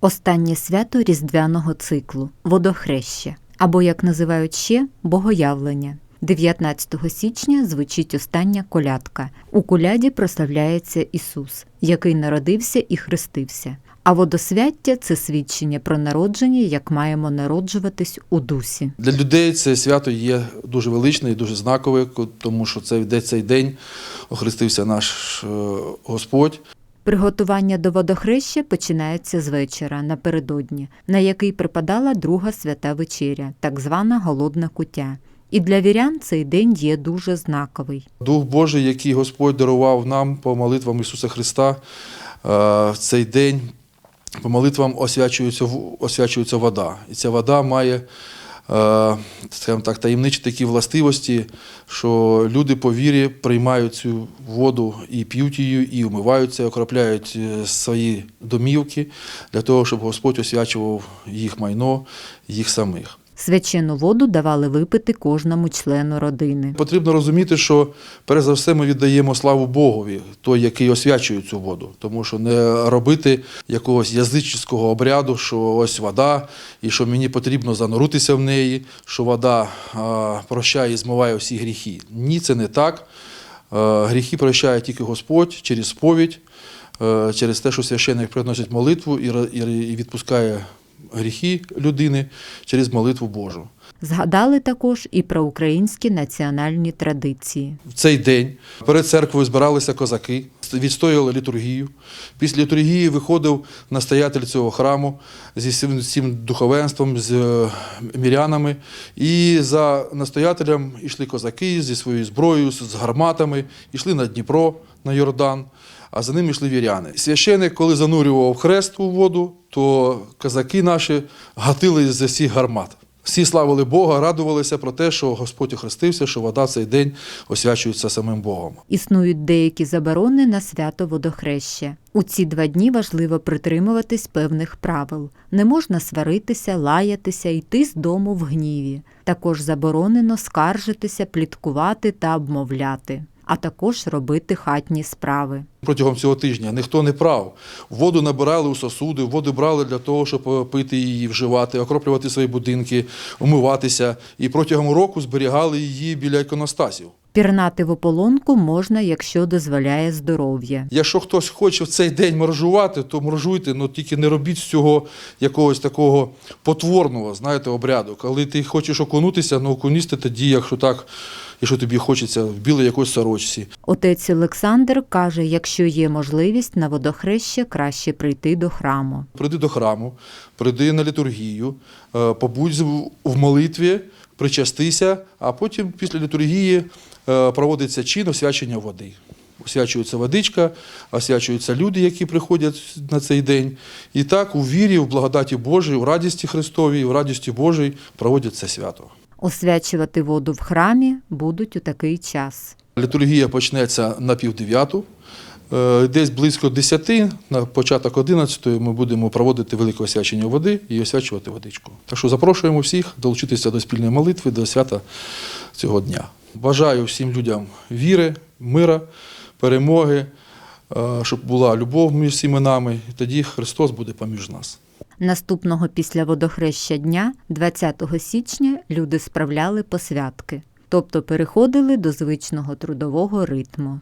Останнє свято різдвяного циклу водохреща, або як називають ще богоявлення. 19 січня звучить остання колядка. У коляді прославляється Ісус, який народився і хрестився. А водосвяття це свідчення про народження, як маємо народжуватись у дусі. Для людей це свято є дуже величне і дуже знакове, тому що це де цей день охрестився наш е, Господь. Приготування до водохреща починається з вечора напередодні, на який припадала друга свята вечеря, так звана голодна куття. І для вірян цей день є дуже знаковий. Дух Божий, який Господь дарував нам по молитвам Ісуса Христа, е, в цей день по молитвам освячується, освячується вода. І ця вода має е, скажімо так, таємничі такі властивості, що люди по вірі приймають цю воду і п'ють її, і вмиваються, окропляють е, свої домівки для того, щоб Господь освячував їх майно, їх самих. Свячену воду давали випити кожному члену родини. Потрібно розуміти, що перш за все ми віддаємо славу Богові, той, який освячує цю воду, тому що не робити якогось язичницького обряду, що ось вода, і що мені потрібно зануритися в неї, що вода прощає і змиває всі гріхи. Ні, це не так. Гріхи прощає тільки Господь через сповідь, е, через те, що священник приносить молитву і відпускає гріхи людини через молитву Божу. Згадали також і про українські національні традиції. В цей день перед церквою збиралися козаки, відстояли літургію. Після літургії виходив настоятель цього храму зі всім духовенством, з е, мірянами. І за настоятелем йшли козаки зі своєю зброєю, з гарматами, йшли на Дніпро, на Йордан, а за ними йшли віряни. Священик, коли занурював хрест у воду, то козаки наші гатили з всіх гармат. Всі славили Бога, радувалися про те, що Господь охрестився, що вода в цей день освячується самим Богом. Існують деякі заборони на свято водохреща. У ці два дні важливо притримуватись певних правил. Не можна сваритися, лаятися, йти з дому в гніві. Також заборонено скаржитися, пліткувати та обмовляти, а також робити хатні справи. Протягом цього тижня ніхто не прав. Воду набирали у сосуди, воду брали для того, щоб пити її, вживати, окроплювати свої будинки, умиватися. І протягом року зберігали її біля іконостасів. Пірнати в ополонку можна, якщо дозволяє здоров'я. Якщо хтось хоче в цей день моржувати, то моржуйте, але тільки не робіть з цього якогось такого потворного, знаєте, обряду. Коли ти хочеш окунутися, ну окуністи тоді, якщо так, якщо тобі хочеться в білій якоїсь сорочці. Отець Олександр каже, якщо є можливість на водохреще, краще прийти до храму. Прийди до храму, прийди на літургію, е, побудь в молитві, причастися, а потім після літургії е, проводиться чин освячення води. Освячується водичка, освячуються люди, які приходять на цей день. І так у вірі, в благодаті Божій, у радісті Христовій, у радісті Божій проводять це свято. Освячувати воду в храмі будуть у такий час. Літургія почнеться на півдев'яту. Е, Десь близько 10, на початок 11 ми будемо проводити велике освячення води і освячувати водичку. Так що запрошуємо всіх долучитися до спільної молитви, до свята цього дня. Бажаю всім людям віри, мира, перемоги, е, щоб була любов між всіми нами, і тоді Христос буде поміж нас. Наступного після водохреща дня, 20 січня, люди справляли посвятки, тобто переходили до звичного трудового ритму.